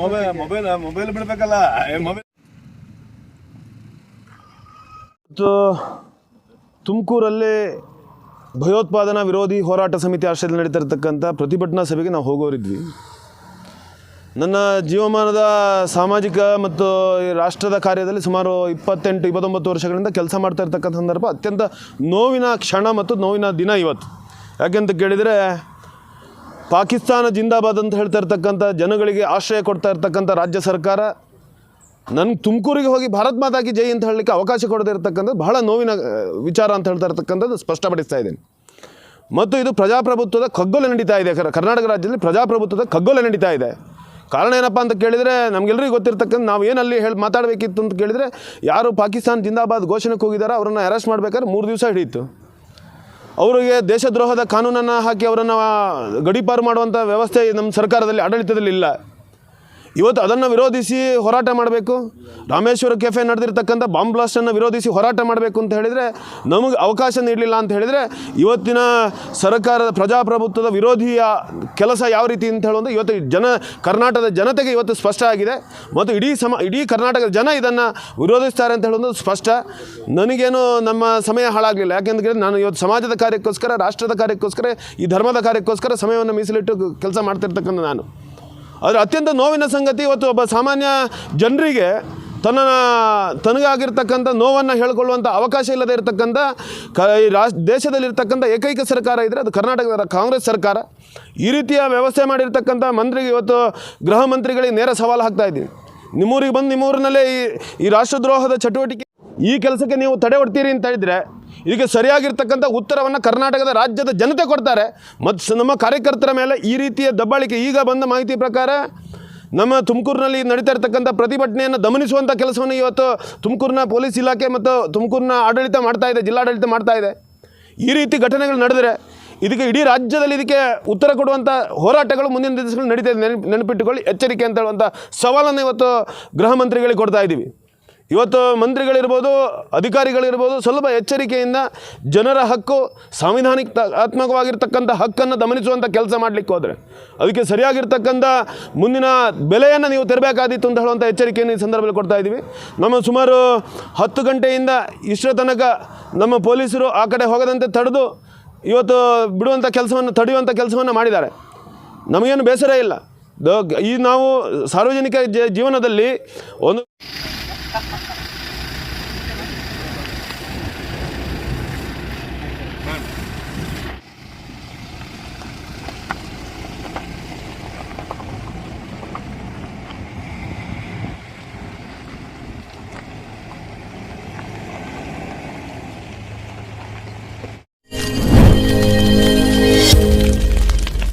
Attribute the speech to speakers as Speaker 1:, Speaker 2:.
Speaker 1: Mobile mobile mobile
Speaker 2: ತುಮಕೂರಲ್ಲಿ ಭಯೋತ್ಪಾದನಾ ವಿರೋಧಿ ಹೋರಾಟ ಸಮಿತಿ ಆಶ್ರಯದಲ್ಲಿ ನಡೀತಾ ಇರತಕ್ಕಂಥ ಪ್ರತಿಭಟನಾ ಸಭೆಗೆ ನಾವು ಹೋಗೋರಿದ್ವಿ. ನನ್ನ ಜೀವಮಾನದ ಸಾಮಾಜಿಕ ಮತ್ತು ರಾಷ್ಟ್ರದ ಕಾರ್ಯದಲ್ಲಿ ಸುಮಾರು ಇಪ್ಪತ್ತೆಂಟು ಇಪ್ಪತ್ತೊಂಬತ್ತು ವರ್ಷಗಳಿಂದ ಕೆಲಸ ಮಾಡ್ತಾ ಇರ್ತಕ್ಕಂಥ ಸಂದರ್ಭ ಅತ್ಯಂತ ನೋವಿನ ಕ್ಷಣ ಮತ್ತು ನೋವಿನ ದಿನ ಇವತ್ತು. ಯಾಕೆಂತ ಕೇಳಿದರೆ ಪಾಕಿಸ್ತಾನ ಜಿಂದಾಬಾದ್ ಅಂತ ಹೇಳ್ತಾ ಇರ್ತಕ್ಕಂಥ ಜನಗಳಿಗೆ ಆಶ್ರಯ ಕೊಡ್ತಾ ಇರ್ತಕ್ಕಂಥ ರಾಜ್ಯ ಸರ್ಕಾರ ನನಗೆ ತುಮಕೂರಿಗೆ ಹೋಗಿ ಭಾರತ್ ಮಾತಾಗಿ ಜೈ ಅಂತ ಹೇಳಲಿಕ್ಕೆ ಅವಕಾಶ ಕೊಡದೇ ಇರತಕ್ಕಂಥದ್ದು ಬಹಳ ನೋವಿನ ವಿಚಾರ ಅಂತ ಹೇಳ್ತಾ ಇರ್ತಕ್ಕಂಥದ್ದು ಸ್ಪಷ್ಟಪಡಿಸ್ತಾ ಇದ್ದೀನಿ. ಮತ್ತು ಇದು ಪ್ರಜಾಪ್ರಭುತ್ವದ ಕಗ್ಗೊಲೆ ನಡೀತಾ ಇದೆ. ಕರ್- ಕರ್ನಾಟಕ ರಾಜ್ಯದಲ್ಲಿ ಪ್ರಜಾಪ್ರಭುತ್ವದ ಕಗ್ಗೊಲೆ ನಡೀತಾ ಇದೆ. ಕಾರಣ ಏನಪ್ಪ ಅಂತ ಕೇಳಿದರೆ ನಮಗೆಲ್ಲರಿಗೂ ಗೊತ್ತಿರ್ತಕ್ಕಂಥ ನಾವು ಏನಲ್ಲಿ ಹೇಳಿ ಮಾತಾಡಬೇಕಿತ್ತು ಅಂತ ಕೇಳಿದರೆ ಯಾರು ಪಾಕಿಸ್ತಾನ ಜಿಂದಾಬಾದ್ ಘೋಷಣೆಗೆ ಹೋಗಿದ್ದಾರೆ ಅವರನ್ನು ಅರೆಸ್ಟ್ ಮಾಡಬೇಕಾದ್ರೆ ಮೂರು ದಿವಸ ಹಿಡಿಯಿತು. ಅವರಿಗೆ ದೇಶದ್ರೋಹದ ಕಾನೂನನ್ನು ಹಾಕಿ ಅವರನ್ನು ಗಡೀಪಾರು ಮಾಡುವಂಥ ವ್ಯವಸ್ಥೆ ನಮ್ಮ ಸರ್ಕಾರದಲ್ಲಿ ಆಡಳಿತದಲ್ಲಿ ಇಲ್ಲ. ಇವತ್ತು ಅದನ್ನು ವಿರೋಧಿಸಿ ಹೋರಾಟ ಮಾಡಬೇಕು? ರಾಮೇಶ್ವರ ಕೆಫೆ ನಡೆದಿರ್ತಕ್ಕಂಥ ಬಾಂಬ್ ಬ್ಲಾಸ್ಟನ್ನು ವಿರೋಧಿಸಿ ಹೋರಾಟ ಮಾಡಬೇಕು ಅಂತ ಹೇಳಿದರೆ ನಮಗೆ ಅವಕಾಶ ನೀಡಲಿಲ್ಲ ಅಂತ ಹೇಳಿದರೆ ಇವತ್ತಿನ ಸರ್ಕಾರದ ಪ್ರಜಾಪ್ರಭುತ್ವದ ವಿರೋಧಿಯ ಕೆಲಸ ಯಾವ ರೀತಿ ಅಂತ ಹೇಳೋದು ಇವತ್ತು ಜನ ಕರ್ನಾಟಕದ ಜನತೆಗೆ ಇವತ್ತು ಸ್ಪಷ್ಟ ಆಗಿದೆ. ಮತ್ತು ಇಡೀ ಸಮ, ಇಡೀ ಕರ್ನಾಟಕದ ಜನ ಇದನ್ನು ವಿರೋಧಿಸ್ತಾರೆ ಅಂತ ಹೇಳೋದು ಸ್ಪಷ್ಟ. ನನಗೇನು ನಮ್ಮ ಸಮಯ ಹಾಳಾಗಲಿಲ್ಲ. ಯಾಕೆಂದರೆ ನಾನು ಇವತ್ತು ಸಮಾಜದ ಕಾರ್ಯಕ್ಕೋಸ್ಕರ, ರಾಷ್ಟ್ರದ ಕಾರ್ಯಕ್ಕೋಸ್ಕರ, ಈ ಧರ್ಮದ ಕಾರ್ಯಕ್ಕೋಸ್ಕರ ಸಮಯವನ್ನು ಮೀಸಲಿಟ್ಟು ಕೆಲಸ ಮಾಡ್ತಿರ್ತಕ್ಕಂಥ ನಾನು. ಆದರೆ ಅತ್ಯಂತ ನೋವಿನ ಸಂಗತಿ ಇವತ್ತು ಒಬ್ಬ ಸಾಮಾನ್ಯ ಜನರಿಗೆ ತನ್ನ ತನಗಾಗಿರ್ತಕ್ಕಂಥ ನೋವನ್ನು ಹೇಳ್ಕೊಳ್ಳುವಂಥ ಅವಕಾಶ ಇಲ್ಲದೆ ಇರತಕ್ಕಂಥ ಕ ಈ ರಾಷ್ ದೇಶದಲ್ಲಿರ್ತಕ್ಕಂಥ ಏಕೈಕ ಸರ್ಕಾರ ಇದ್ದರೆ ಅದು ಕರ್ನಾಟಕದ ಕಾಂಗ್ರೆಸ್ ಸರ್ಕಾರ. ಈ ರೀತಿಯ ವ್ಯವಸ್ಥೆ ಮಾಡಿರ್ತಕ್ಕಂಥ ಮಂತ್ರಿಗೆ ಇವತ್ತು ಗೃಹ ಮಂತ್ರಿಗಳಿಗೆ ನೇರ ಸವಾಲು ಹಾಕ್ತಾ ಇದ್ದೀವಿ. ನಿಮ್ಮೂರಿಗೆ ಬಂದು ನಿಮ್ಮೂರಿನಲ್ಲೇ ಈ ಈ ರಾಷ್ಟ್ರದ್ರೋಹದ ಚಟುವಟಿಕೆ ಈ ಕೆಲಸಕ್ಕೆ ನೀವು ತಡೆ ಹೊಡ್ತೀರಿ ಅಂತ ಹೇಳಿದರೆ ಇದಕ್ಕೆ ಸರಿಯಾಗಿರ್ತಕ್ಕಂಥ ಉತ್ತರವನ್ನು ಕರ್ನಾಟಕದ ರಾಜ್ಯದ ಜನತೆ ಕೊಡ್ತಾರೆ. ಮತ್ತು ನಮ್ಮ ಕಾರ್ಯಕರ್ತರ ಮೇಲೆ ಈ ರೀತಿಯ ದಬ್ಬಾಳಿಕೆ ಈಗ ಬಂದ ಮಾಹಿತಿ ಪ್ರಕಾರ ನಮ್ಮ ತುಮಕೂರಿನಲ್ಲಿ ನಡೀತಾ ಇರತಕ್ಕಂಥ ಪ್ರತಿಭಟನೆಯನ್ನು ದಮನಿಸುವಂಥ ಕೆಲಸವನ್ನು ಇವತ್ತು ತುಮಕೂರಿನ ಪೊಲೀಸ್ ಇಲಾಖೆ ಮತ್ತು ತುಮಕೂರಿನ ಆಡಳಿತ ಮಾಡ್ತಾ ಇದೆ, ಜಿಲ್ಲಾಡಳಿತ ಮಾಡ್ತಾ ಇದೆ. ಈ ರೀತಿ ಘಟನೆಗಳು ನಡೆದರೆ ಇದಕ್ಕೆ ಇಡೀ ರಾಜ್ಯದಲ್ಲಿ ಇದಕ್ಕೆ ಉತ್ತರ ಕೊಡುವಂಥ ಹೋರಾಟಗಳು ಮುಂದಿನ ದಿವಸಗಳು ನಡೀತಾ ಇದೆ ನೆನಪು ನೆನಪಿಟ್ಟುಕೊಳ್ಳಿ. ಎಚ್ಚರಿಕೆ ಅಂತ ಹೇಳುವಂಥ ಸವಾಲನ್ನು ಇವತ್ತು ಗೃಹ ಮಂತ್ರಿಗಳಿಗೆ ಕೊಡ್ತಾ ಇದ್ದೀವಿ ಇವತ್ತು ಮಂತ್ರಿಗಳಿರ್ಬೋದು, ಅಧಿಕಾರಿಗಳಿರ್ಬೋದು ಸ್ವಲ್ಪ ಎಚ್ಚರಿಕೆಯಿಂದ ಜನರ ಹಕ್ಕು ಸಾಂವಿಧಾನಿಕ ಆತ್ಮಕವಾಗಿರ್ತಕ್ಕಂಥ ಹಕ್ಕನ್ನು ಗಮನಿಸುವಂಥ ಕೆಲಸ ಮಾಡಲಿಕ್ಕೆ ಹೋದರೆ, ಅದಕ್ಕೆ ಸರಿಯಾಗಿರ್ತಕ್ಕಂಥ ಮುಂದಿನ ಬೆಲೆಯನ್ನು ನೀವು ತೆರಬೇಕಾದಿತ್ತು ಅಂತ ಹೇಳುವಂಥ ಎಚ್ಚರಿಕೆಯನ್ನು ಈ ಸಂದರ್ಭದಲ್ಲಿ ಕೊಡ್ತಾ ಇದ್ದೀವಿ. ನಮ್ಮ ಸುಮಾರು ಹತ್ತು ಗಂಟೆಯಿಂದ ಇಷ್ಟರ ತನಕ ನಮ್ಮ ಪೊಲೀಸರು ಆ ಕಡೆ ಹೋಗದಂತೆ ತಡೆದು ಇವತ್ತು ಬಿಡುವಂಥ ಕೆಲಸವನ್ನು, ತಡೆಯುವಂಥ ಕೆಲಸವನ್ನು ಮಾಡಿದ್ದಾರೆ. ನಮಗೇನು ಬೇಸರ ಇಲ್ಲ. ಈ ನಾವು ಸಾರ್ವಜನಿಕ ಜೀವನದಲ್ಲಿ ಒಂದು Ha, ha, ha.